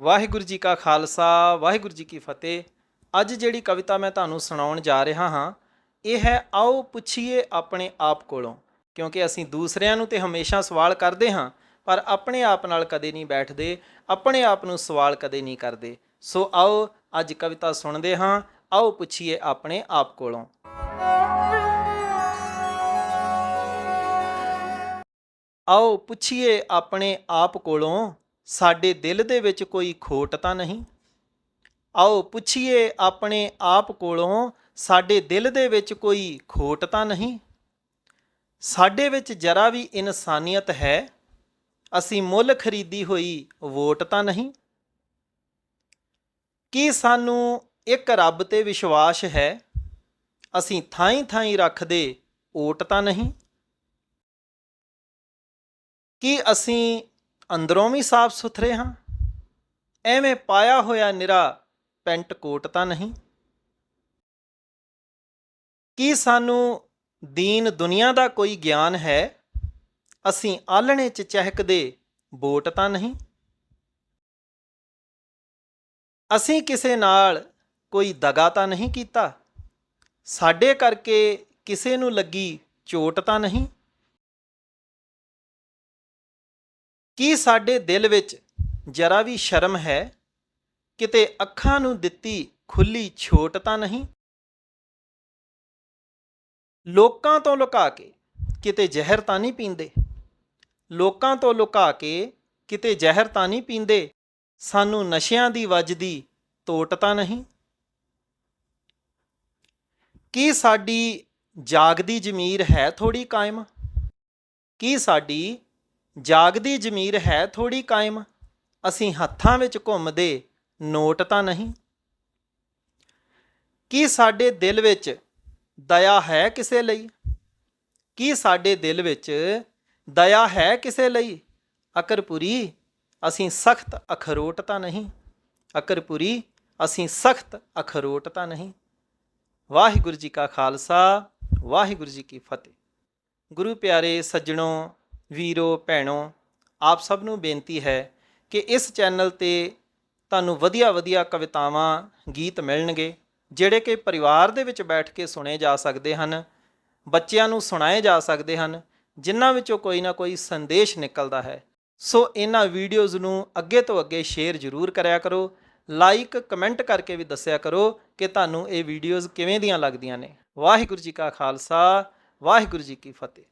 ਵਾਹਿਗੁਰੂ ਜੀ ਕਾ ਖਾਲਸਾ, ਵਾਹਿਗੁਰੂ ਜੀ ਕੀ ਫਤਿਹ। ਅੱਜ ਜਿਹੜੀ ਕਵਿਤਾ ਮੈਂ ਤੁਹਾਨੂੰ ਸੁਣਾਉਣ ਜਾ ਰਿਹਾ ਹਾਂ, ਇਹ ਹੈ, ਆਓ ਪੁੱਛੀਏ ਆਪਣੇ ਆਪ ਕੋਲੋਂ। ਕਿਉਂਕਿ ਅਸੀਂ ਦੂਸਰਿਆਂ ਨੂੰ ਤੇ ਹਮੇਸ਼ਾ ਸਵਾਲ ਕਰਦੇ ਹਾਂ, ਪਰ ਆਪਣੇ ਆਪ ਨਾਲ ਕਦੇ ਨਹੀਂ ਬੈਠਦੇ, ਆਪਣੇ ਆਪ ਨੂੰ ਸਵਾਲ ਕਦੇ ਨਹੀਂ ਕਰਦੇ। ਸੋ ਆਓ ਅੱਜ ਕਵਿਤਾ ਸੁਣਦੇ ਹਾਂ, ਆਓ ਪੁੱਛੀਏ ਆਪਣੇ ਆਪ ਕੋਲੋਂ। ਆਓ ਪੁੱਛੀਏ ਆਪਣੇ ਆਪ ਕੋਲੋਂ। ਸਾਡੇ ਦਿਲ ਦੇ ਵਿੱਚ ਕੋਈ ਖੋਟ ਤਾਂ ਨਹੀਂ? ਆਓ ਪੁੱਛੀਏ ਆਪਣੇ ਆਪ ਕੋਲੋਂ, ਸਾਡੇ ਦਿਲ ਦੇ ਵਿੱਚ ਕੋਈ ਖੋਟ ਤਾਂ ਨਹੀਂ? ਸਾਡੇ ਵਿੱਚ ਜਰਾ ਵੀ ਇਨਸਾਨੀਅਤ ਹੈ, ਅਸੀਂ ਮੁੱਲ ਖਰੀਦੀ ਹੋਈ ਵੋਟ ਤਾਂ ਨਹੀਂ? ਕੀ ਸਾਨੂੰ ਇੱਕ ਰੱਬ ਤੇ ਵਿਸ਼ਵਾਸ ਹੈ, ਅਸੀਂ ਥਾਈਂ ਥਾਈਂ ਰੱਖਦੇ ਓਟ ਤਾਂ ਨਹੀਂ? ਕੀ ਅਸੀਂ ਅੰਦਰੋਂ ਵੀ ਸਾਫ਼ ਸੁਥਰੇ ਹਾਂ। ਐਵੇਂ ਪਾਇਆ ਹੋਇਆ ਨਿਰਾ ਪੈਂਟ ਕੋਟ ਤਾਂ ਨਹੀਂ। ਕੀ ਸਾਨੂੰ ਦੀਨ ਦੁਨੀਆ ਦਾ ਕੋਈ ਗਿਆਨ ਹੈ? ਅਸੀਂ ਆਲਣੇ 'ਚ ਚਹਿਕਦੇ ਬੋਟ ਤਾਂ ਨਹੀਂ। ਅਸੀਂ ਕਿਸੇ ਨਾਲ ਕੋਈ ਦਗਾ ਤਾਂ ਨਹੀਂ ਕੀਤਾ। ਸਾਡੇ ਕਰਕੇ ਕਿਸੇ ਨੂੰ ਲੱਗੀ ਚੋਟ ਤਾਂ ਨਹੀਂ। ਕੀ ਸਾਡੇ ਦਿਲ ਵਿੱਚ ਜਰਾ ਵੀ ਸ਼ਰਮ ਹੈ? ਕਿਤੇ ਅੱਖਾਂ ਨੂੰ ਦਿੱਤੀ ਖੁੱਲੀ ਛੋਟ ਤਾਂ ਨਹੀਂ? ਲੋਕਾਂ ਤੋਂ ਲੁਕਾ ਕੇ ਕਿਤੇ ਜ਼ਹਿਰ ਤਾਂ ਨਹੀਂ ਪੀਂਦੇ? ਲੋਕਾਂ ਤੋਂ ਲੁਕਾ ਕੇ ਕਿਤੇ ਜ਼ਹਿਰ ਤਾਂ ਨਹੀਂ ਪੀਂਦੇ? ਸਾਨੂੰ ਨਸ਼ਿਆਂ ਦੀ ਵੱਜਦੀ ਤੋਟ ਤਾਂ ਨਹੀਂ? ਕੀ ਸਾਡੀ ਜਾਗਦੀ ਜ਼ਮੀਰ ਹੈ ਥੋੜੀ ਕਾਇਮ? ਕੀ ਸਾਡੀ ਜਾਗਦੀ ਜ਼ਮੀਰ ਹੈ ਥੋੜੀ ਕਾਇਮ, ਅਸੀਂ ਹੱਥਾਂ ਵਿੱਚ ਘੁੰਮਦੇ ਨੋਟ ਤਾਂ ਨਹੀਂ। ਕੀ ਸਾਡੇ ਦਿਲ ਵਿੱਚ ਦਇਆ ਹੈ ਕਿਸੇ ਲਈ? ਕੀ ਸਾਡੇ ਦਿਲ ਵਿੱਚ ਦਇਆ ਹੈ ਕਿਸੇ ਲਈ? ਅਕਰਪੁਰੀ, ਅਸੀਂ ਸਖਤ ਅਖਰੋਟ ਤਾਂ ਨਹੀਂ। ਅਕਰਪੁਰੀ, ਅਸੀਂ ਸਖਤ ਅਖਰੋਟ ਤਾਂ ਨਹੀਂ। ਵਾਹਿਗੁਰੂ ਜੀ ਕਾ ਖਾਲਸਾ, ਵਾਹਿਗੁਰੂ ਜੀ ਕੀ ਫਤਿਹ। ਗੁਰੂ ਪਿਆਰੇ ਸੱਜਣੋ ਵੀਰੋ, ਭੈਣੋ, ਆਪ ਸਭ ਨੂੰ ਬੇਨਤੀ ਹੈ ਕਿ ਇਸ ਚੈਨਲ ਤੇ ਤੁਹਾਨੂੰ ਵਧੀਆ ਵਧੀਆ ਕਵਿਤਾਵਾਂ, ਗੀਤ ਮਿਲਣਗੇ, ਜਿਹੜੇ ਕਿ ਪਰਿਵਾਰ ਦੇ ਵਿੱਚ ਬੈਠ ਕੇ ਸੁਣੇ ਜਾ ਸਕਦੇ ਹਨ, ਬੱਚਿਆਂ ਨੂੰ ਸੁਣਾਏ ਜਾ ਸਕਦੇ ਹਨ, ਜਿਨ੍ਹਾਂ ਵਿੱਚੋਂ ਕੋਈ ਨਾ ਕੋਈ ਸੰਦੇਸ਼ ਨਿਕਲਦਾ ਹੈ। ਸੋ ਇਹਨਾਂ ਵੀਡੀਓਜ਼ ਨੂੰ ਅੱਗੇ ਤੋਂ ਅੱਗੇ ਸ਼ੇਅਰ ਜ਼ਰੂਰ ਕਰਿਆ ਕਰੋ, ਲਾਈਕ, ਕਮੈਂਟ ਕਰਕੇ ਵੀ ਦੱਸਿਆ ਕਰੋ ਕਿ ਤੁਹਾਨੂੰ ਇਹ ਵੀਡੀਓਜ਼ ਕਿਵੇਂ ਦੀਆਂ ਲੱਗਦੀਆਂ ਨੇ। ਵਾਹਿਗੁਰੂ ਜੀ ਕਾ ਖਾਲਸਾ, ਵਾਹਿਗੁਰੂ ਜੀ ਕੀ ਫਤਿਹ।